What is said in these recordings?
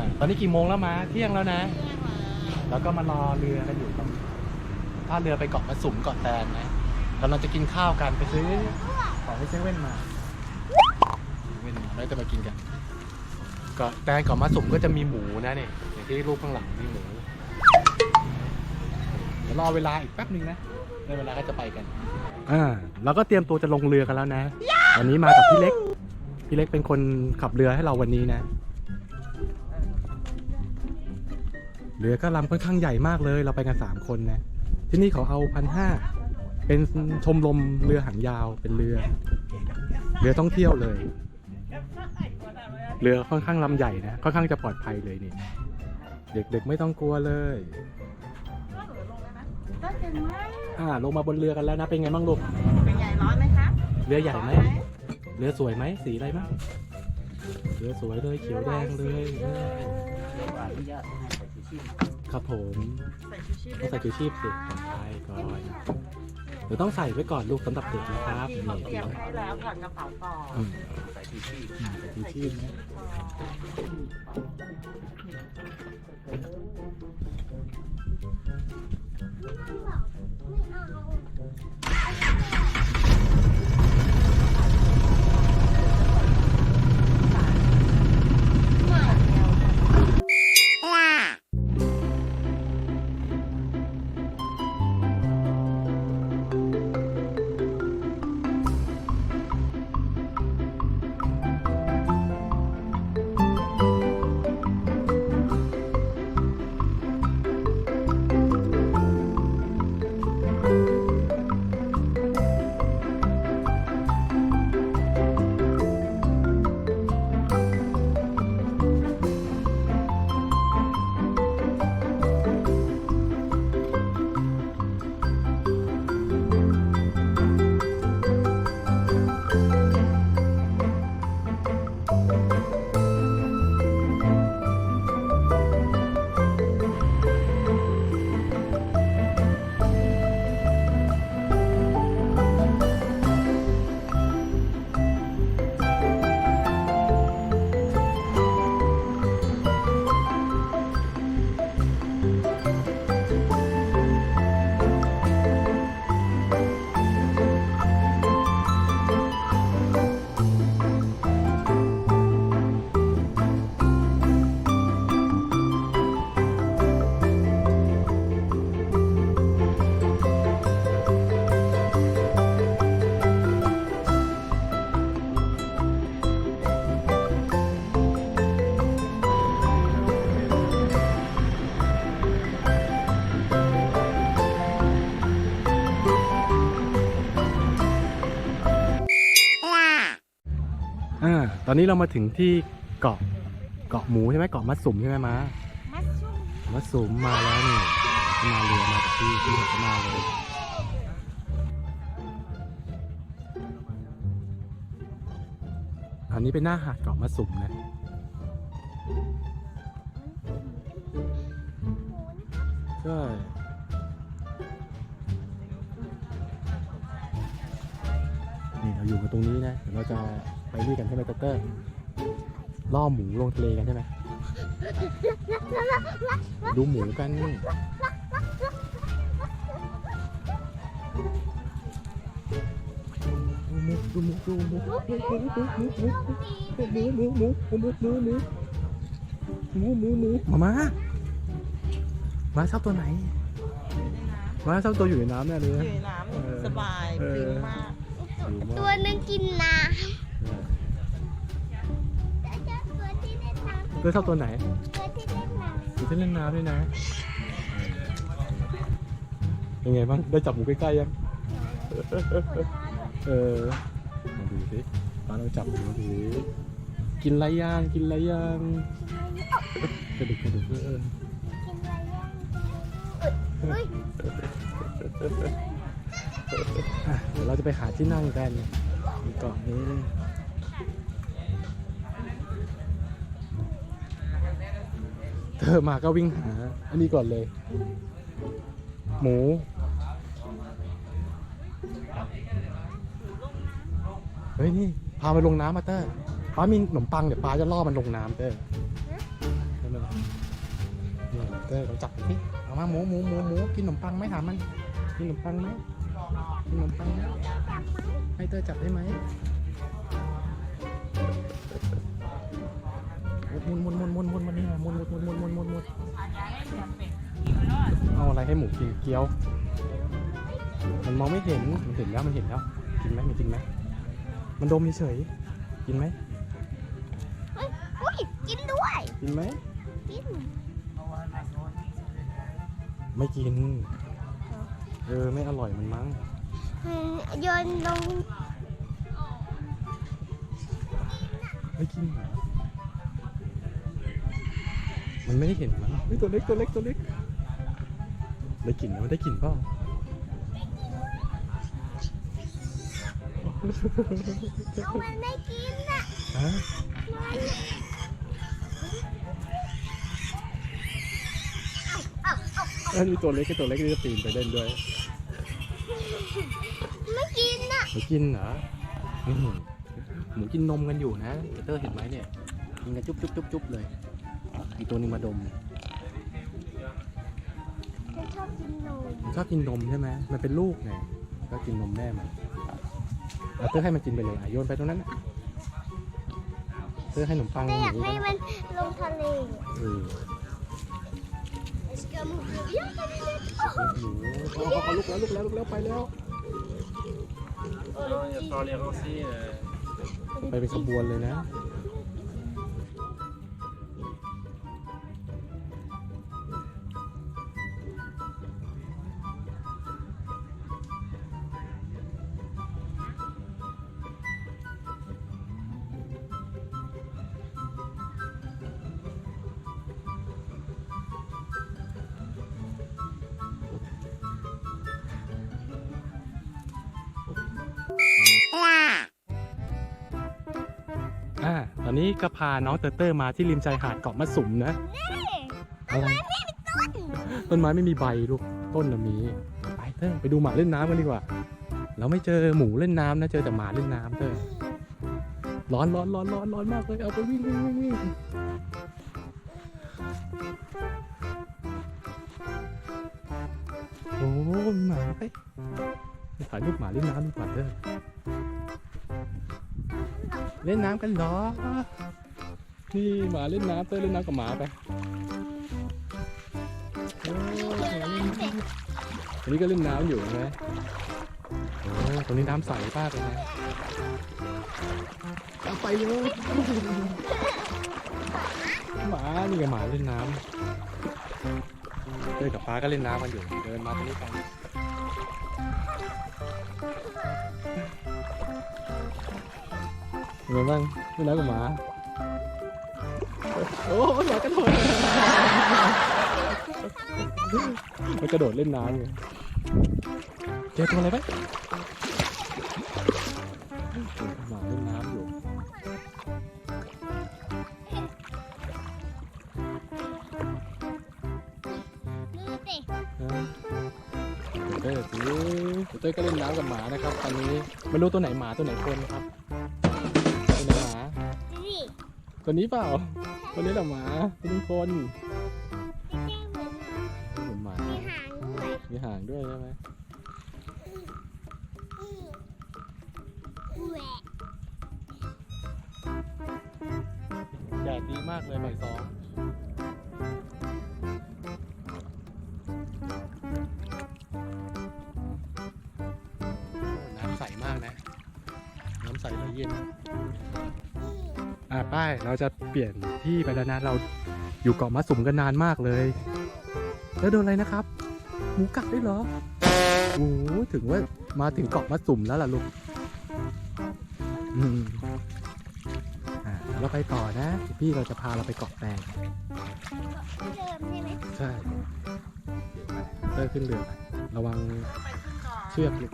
อตอนนี้กี่โมงแล้วมาเที่ยงแล้วนะ แล้วก็มารอเรือกันอยู่ตรงท่าเรือไปเกาะกระสุมเกาะแตนนะกำลังจะกินข้าวกันไปซื้อของที่เซเว่นมาเว่นมาแล้วจะมากินกันเกาะแตนเกาะมะสุมก็จะมีหมูนะเนี่ยอย่างที่รูปข้างหลังมีหมูเดี๋ยวรอเวลาอีกแป๊บหนึ่งนะในเวลาก็จะไปกันอ่าเราก็เตรียมตัวจะลงเรือกันแล้วนะวันนี้มากับพี่เล็ก พี่เล็กเป็นคนขับเรือให้เราวันนี้นะ เรือก็ลำค่อนข้างใหญ่มากเลย เราไปกันสามคนนะ ที่นี่เขาเอาพันห้าเป็นชมรมเรือหางยาวเป็นเรือ เรือท่องเที่ยวเลย เรือค่อนข้างลำใหญ่นะค่อนข้างจะปลอดภัยเลยนี่ เด็กๆไม่ต้องกลัวเลยก็เห็นไหมอ่าลงมาบนเรือกันแล้วนะเป็นไงบ้างลูกเป็นไงร้อนไหมคะเรือใหญ่ไหมร้อนเรือสวยไหมสีอะไรบ้างเรือสวยเลยเขียวแดงเลยเออ ครับผมใส่ชูชีพต้องใส่ชูชีพสิใช่ก่อนเดี๋ยวต้องใส่ไว้ก่อนลูกสำหรับเด็กนะครับที่นี่เขาเตรียมให้แล้วค่ะกระเป๋าต่ออืมใส่ชูชีพใส่ชูชีพนะ อ่าตอนนี้เรามาถึงที่เกาะเกาะหมูใช่ไหมเกาะมัดสุมใช่ไหมม้ามัดชุ่มมัดสุมมาแล้วนี่มาเรือมากับพี่พี่เขาก็มาเลยอันนี้เป็นหน้าหาดเกาะมัดสุมนะใเราอยู่กันตรงนี้นะเดี๋ยวเราจะไปนี่กันใช่ไหมเตเตอร์ล่อหมูลงทะเลกันใช่ไหมดูหมูกันนี่ดูหมูดูหมูดูหมูหมูหมูหมูหมูหมูหมูหมูหมูหมูหมูหมูหมูหมูหมูหมูหมูหมูมามามาชอบตัวไหนมาชอบตัวอยู่ในน้ำแน่เลยอยู่นะในน้เออำสบายเออฟินมาก หิวมากตัวนึงกินน้เออำแล้วเจ้าตัวที่เล่นน้ำเลือกชอบตัวไหนตัวที่เล่นน้ำอยู่ที่เล่นน้ำด้วยนะเป็นไงบ้าง ได้จับหมูใกล้ๆยังเออ มาดูสิป้าลองจับหมูดูกินไรย่าง กินไรย่างกระดูกกระดูกเออ กินอะไรยังเอ้ยอะ เดี๋ยวเราจะไปหาที่นั่งกันมีเกาะนี้เธอมาก็วิ่งหา อันนี้ก่อนเลย หมูเฮ้ยนี่พามาลงน้ำมาเตอร์ป้ามีขนมปังเดี๋ยวป้าจะล่อมันลงน้ำเตอร์เลยนี่เต้เราจับไปที่เอามาหมูหมูหมูหมูกินขนมปังไหมถามมัน กินขนมปังไหม ขนมปังไหมให้เต้ยจับได้ไหมหมุนหมุนหมุนหมุนหมุนหมุนนี่ไงหมุนหมุนหมุนหมุนหมุนหมุนหมุนเอาอะไรให้หมูกินเกี๊ยว มันมองไม่เห็น มันเห็นแล้วมันเห็นแล้ว กินไหมมันกินไหม มันดมเฉยๆกินไหมเฮ้ยอุ้ยกินด้วย กินไหมกิน ไม่กิน เออ ไม่อร่อยมันมั้งอืม โยนลงไม่กินหรอมันไม่ได้เห็นมั้งเฮ้ยตัวเล็กตัวเล็กตัวเล็กได้กลิ่นไมมันได้กลิ่นเปล่าเอามันไม่กินน่ะฮะอันนี้ตัวเล็กกับตัวเล็กนี่จะปีนไปเล่นด้วย หมูกินเหรออื้อหือหมูกินนมกันอยู่นะเตอร์เห็นไหมเนี่ยกินกันจุ๊บจุ๊บจุ๊บจุ๊บเลยอีกตัวหนึงมาดมฉันชอบกินนมมันชอบกินนมใช่ไหมมันเป็นลูกไงก็กินนมแม่มันเอาเตอร์ให้มันกินไปเลยอะโยนไปตรงนั้นน่ะเตอร์ให้ขนมปังหแต่มูอยากไปให้มันลงทะเลเออ Let's go หมูย่างหมูเอาเอาเอาลุกแล้วลุกแล้วลุกแล้วไปแล้ว ไปเป็นขบวนเลยนะ นนี้ก็พาน้องเตอร์เตอร์มาที่ริมชายหาดเกาะมะสุมนะอะไรต้นไม้ไม่มีใบลูกต้นน่ะมีไปเตอร์ไปดูหมาเล่นน้ำกันดีกว่า เราไม่เจอหมูเล่นน้ำนะเจอแต่หมาเล่นน้ำเตอร์ร้อนร้อนร้อนร้อนร้อนมากเลยเอาไปวิ่งวิ่งวิ่งวิ่งโอ้มีหมาไปไปถ่ายรูปหมาเล่นน้ำดีกว่าเตอร์ เล่นน้ำกันเหรอ นี่หมาเล่นน้ำเต้ยเล่นน้ำกับหมาไปโอ้หมาเล่นน้ำอันนี้ก็เล่นน้ำอยู่ใช่ไหมโอ้ตรงนี้น้ำใสมากเลยนะเอาไปเลยหมานี่กับหมาเล่นน้ำเต้ยกับป้าก็เล่นน้ำกันอยู่ เดินมาตรงนี้กัน เป็นไงบ้างเล่นน้ำกับหมาโอ้หมากระโดดมันกระโดดเล่นน้ำไงเจอตัวอะไรไหมหมาเล่นน้ำอยู่ดูสินะเต้ยสิเต้ยก็เล่นน้ำกับหมานะครับตอนนี้ไม่รู้ตัวไหนหมาตัวไหนคนครับ ตัวนี้เปล่า ตัวนี้แหละหมาตัวนี้คนมเหมือนเหมือนหมา มีหางด้วยมีหางด้วยใช่ไหมแหวะแดดดีมากเลยบ่ายสองน้ำใสมากนะ น้ำใสไหลเย็น อ่าป้ายเราจะเปลี่ยนที่ไปแล้วนะเราอยู่เกาะมะสุมกันนานมากเลย แล้วโดนอะไรนะครับ หมูกัดด้วยเหรอโอ้ถึงว่ามาถึงเกาะมะสุมแล้วล่ะลูกอืมอ่าเราไปต่อนะ พี่เราจะพาเราไปเกาะแตงเดิมใช่ไหมใช่เต้ยขึ้นเรือไประวังไปขึ้นก่อนเชือกลูก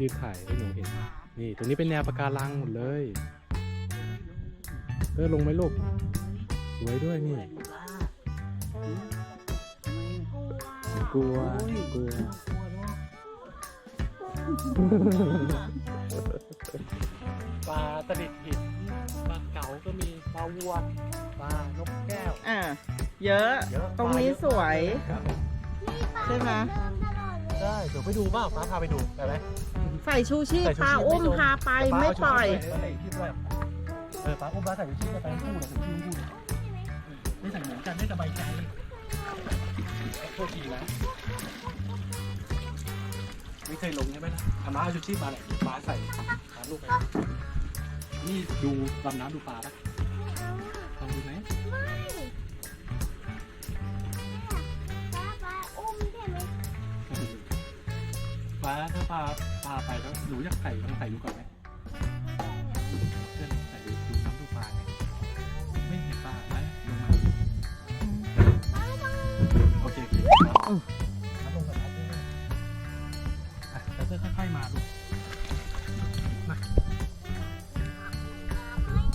ยืนถ่ายให้หนูเห็น นี่ ตรงนี้เป็นแนวปะการังหมดเลยเตอร์ลงไหมลูกสวยด้วยนี่กลัวกลัวปลาตะลิดหินปลาเก๋าก็มีปลาวัวปลานกแก้ว อ่าเยอะ เยอะตรงนี้สวย ครับมีปลาใช่ไหมเดินตลอดเลยได้เดี๋ยวไปดูบ้างป้าพาไปดูได้ไหม ใส่ชูชีพใส่ชูปลาชีพอุ้มไม่ลงพาไปป้าไม่เาปล่อยชูชีพไปเลยที่ด้วยเออป้าอุ้มป้าใส่ชูชีพไปทั้งคู่เลยใส่ชูชีพทั้งคู่เลยไม่ใส่เหมือนกันไม่สบายใจโทษทีนะไม่เคยลงใช่ไหมนะอามาเอาชูชีพมาเลยป้าใส่ปลาลูกไปนี่ดูลำน้ำดูปลาปะลองดูไหมไม่ปลาปลาอุ้มใช่ไหมปลาถ้าปลาปลาไปแล้วหนูอยากใส่ลองใส่ดูก่อนไหมเพื่อนใส่ดูดูน้ำดูปลาเนี่ยไม่เห็นปลาไหมลงมาโอเคโอเคน้ำลงกับน้ำด้วยอะแล้วเพื่อนค่อยๆมาลูมา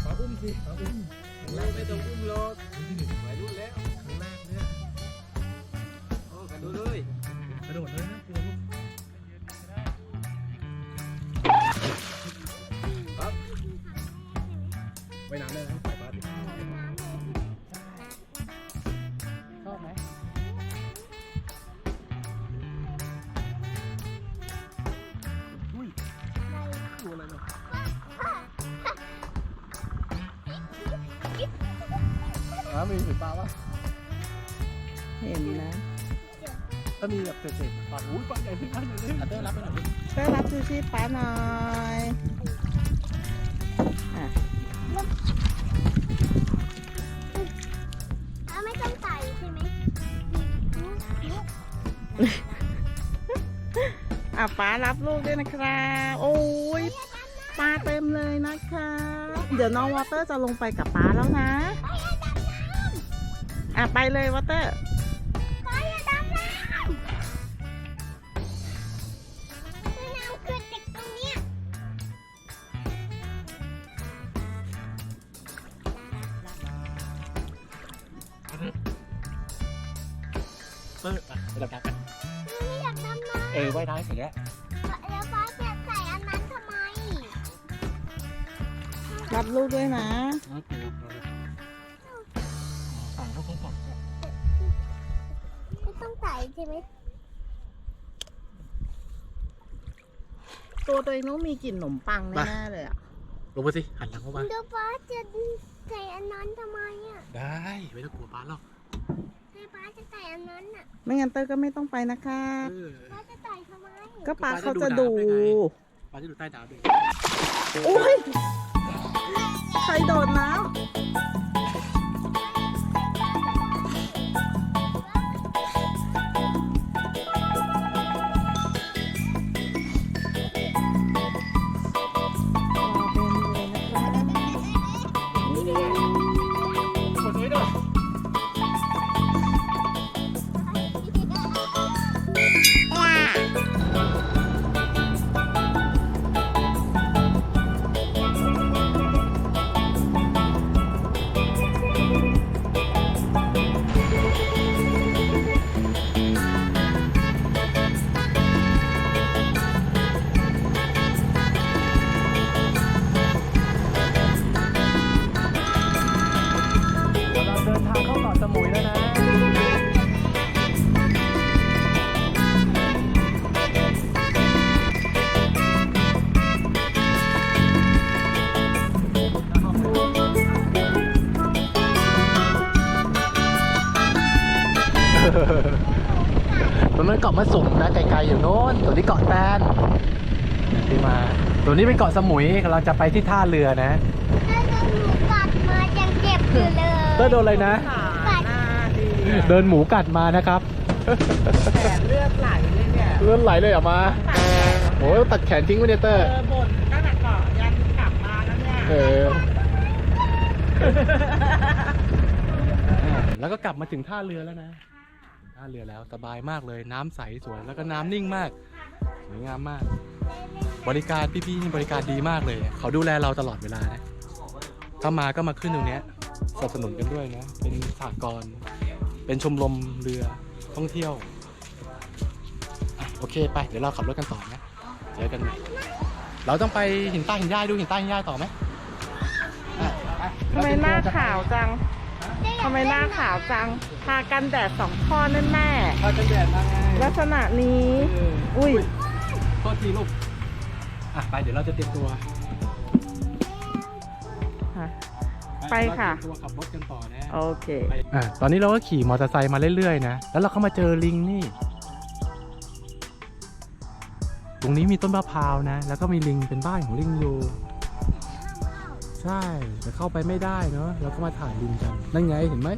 ปลาอุ้มสิปลาอุ้มเราไม่ต้องอุ้มรถนี่ที่หนึ่งวัยรุ่นแล้วครั้งแรกเนี่ยโอ้กระโดดเลยกระโดดเลย ตัวอะไรเนี่ยน้ำมีเห็นปลาปะเห็นนะ ถ้ามีแบบเศษๆปลาอุ้ยปลาใหญ่ขึ้นปลาใหญ่เลยอันเตอร์รับไปหน่อยดิช่วยรับชูชีพป้าหน่อย ป้ารับลูกด้วยนะครับ โอ้ยปลาเต็มเลยนะคะ เดี๋ยวน้องวอเตอร์จะลงไปกับป้าแล้วนะ อะไปเลยวอเตอร์ ลูกด้วยนะโอเคสั่งเขาก่อนไม่ต้องใส่ใช่ไหมตัวตัวเองต้องมีกลิ่นขนมปังแน่ๆเลยอะลงไปสิ หันหลังเข้ามาเดี๋ยวป้าจะใส่อันนั้นทำไมอะ ได้ ไม่ต้องกลัวป้าหรอกให้ป้าจะใส่อันนั้นอะ ไม่งั้นเตอร์ก็ไม่ต้องไปนะคะเออป้าจะใส่ทำไม ก็ปลาเขาจะดูป้าจะดูใต้ดาวด้วยโอุ้ย ใครโดดน้ำ ตรงนั้นเกาะมะสุมนะไกลๆอยู่โน้นตัวนี้เกาะแตนที่มา ตัวนี้เป็นเกาะสมุยเราจะไปที่ท่าเรือนะถ้าโดนหนูกัดมายังเจ็บอยู่เลยเตอร์โดนอะไรนะขาหน้าดีเดินหมูกัดมานะครับแขนเลือดไหลเลยเนี่ยเลื่อนไหลเลยเหรอมาโอ้ยตัดแขนทิ้งไว้เนี่ยเตอเอร์อบ่นตั้งแต่ก่อนยันกลับมาแล้วเนี่ยเออแล้วก็กลับมาถึงท่าเรือแล้วนะ ท่าเรือแล้วสบายมากเลยน้ำใสสวยแล้วก็น้ำนิ่งมากสวยงามมาก บริการพี่ๆนี่บริการดีมากเลย เขาดูแลเราตลอดเวลานะถ้ามาก็มาขึ้นตรงเนี้ยสนับสนุนกันด้วยนะ เป็นสากลเป็นชมรมเรือท่องเที่ยวอะโอเคไป เดี๋ยวเราขับรถกันต่อนะเจอกันใหม่เราต้องไปหินใต้หินย่ายดูหินใต้หินย่ายต่อไหมอะปทำไมหน้าขาวจัง ทำไมหน้าขาวจังทากันแดดสองข้อแน่แน่พากันแดดมาไงๆลักษณะนี้เอออุ้ยโทษทีลูก อะ ไปเดี๋ยวเราจะเตรียมตัวค่ะไปค่ะ เราเตรียมตัวขับรถกันต่อนะ โอเค อะตอนนี้เราก็ขี่มอเตอร์ไซค์มาเรื่อยๆนะ แล้วเราก็มาเจอลิงนี่ ตรงนี้มีต้นมะพร้าวนะ แล้วก็มีลิงเป็นบ้านของลิงอยู่ ใช่แต่เข้าไปไม่ได้เนาะเราก็มาถ่ายลิงกันนั่นไงเห็นไหม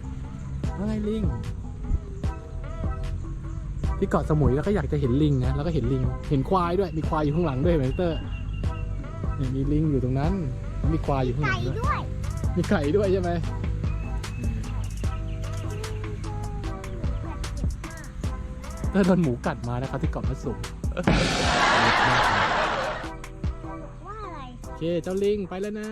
นั่นไงลิงที่เกาะสมุยแล้วก็อยากจะเห็นลิงนะแล้วก็เห็นลิง เห็นควายด้วยมีควายอยู่ข้างหลังด้วยเห็นไหมเตอร์เนี่ยมีลิงอยู่ตรงนั้นแล้วมีควายอยู่ข้างหไก่ลังด้วยด้วย มีไก่ด้วยใช่ไหมเตอร์โดนหมูกัดมานะครับที่เกาะพระสุขว่าอะไรโอ เคเจ้าลิงไปแล้วนะ